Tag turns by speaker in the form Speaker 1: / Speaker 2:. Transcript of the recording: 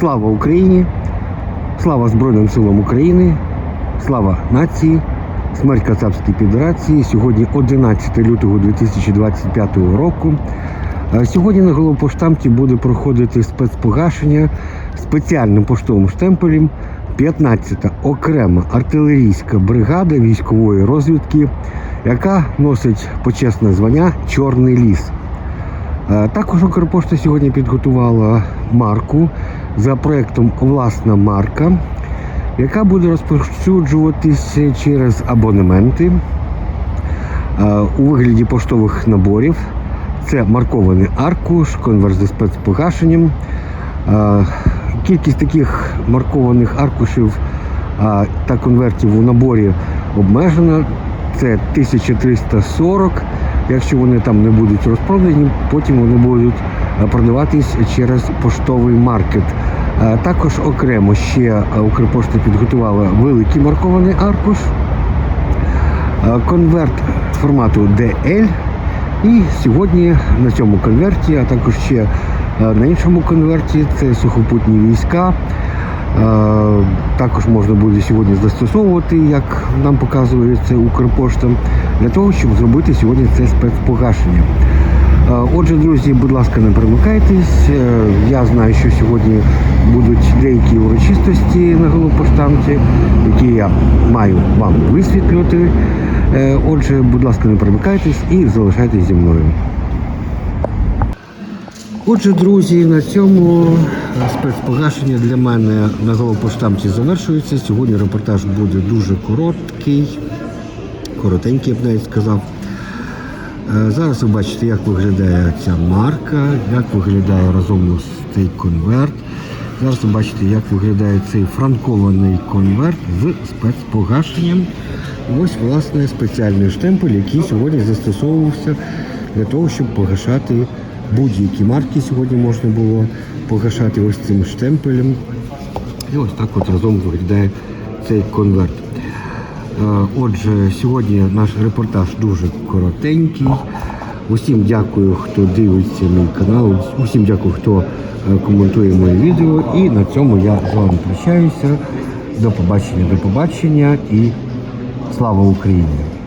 Speaker 1: Слава Україні! Слава Збройним силам України! Слава нації! Смерть Кацапській Федерації. Сьогодні 11 лютого 2025 року. Е, Сьогодні на головпоштамті буде проходити спецпогашення спеціальним поштовим штемпелем 15-та окрема артилерійська бригада військової розвідки, яка носить почесне звання Чорний ліс. Е, Також Укрпошта сьогодні підготувала марку за проєктом Власна марка, яка буде розповсюджуватися через абонементи е, у вигляді поштових наборів. Це маркований аркуш, конверт зі спецпогашенням. Е, Кількість таких маркованих аркушів та конвертів у наборі обмежена. Це 1340. Якщо вони там не будуть розпродані, потім вони будуть е, продаватись через поштовий маркет. Е, Також окремо ще е, Укрпошта підготувала великий маркований аркуш, конверт формату DL. І сьогодні на цьому конверті, а також ще на іншому конверті це сухопутні війська. Також можна буде сьогодні застосовувати, як нам показує це Укрпошта, для того, щоб зробити сьогодні це спецпогашення. Отже, друзі, будь ласка, не перемикайтесь. Е, Я знаю, що сьогодні будуть деякі урочистості на головпоштамті, які я маю вам висвітлювати. Е, Отже, будь ласка, не перемикайтесь і залишайтесь зі мною. Отже, друзі, на цьому спецпогашення для мене на головпоштамті завершується. Сьогодні репортаж буде дуже короткий, коротенький, я б навіть сказав. Е, Зараз ви бачите, як виглядає ця марка, як виглядає разом ось цей конверт. Зараз ви бачите, як виглядає цей франкований конверт з спецпогашенням. Ось, власне, спеціальний штемпель, який сьогодні застосовувався для того, щоб погашати будь-які марки. Сьогодні можна було погашати ось цим штемпелем. І ось так от разом виглядає цей конверт. Е, Отже, сьогодні наш репортаж дуже коротенький. Усім дякую, хто дивиться мій канал. Усім дякую, хто е, коментує моє відео. І на цьому я з вами прощаюся. До побачення, до побачення і слава Україні!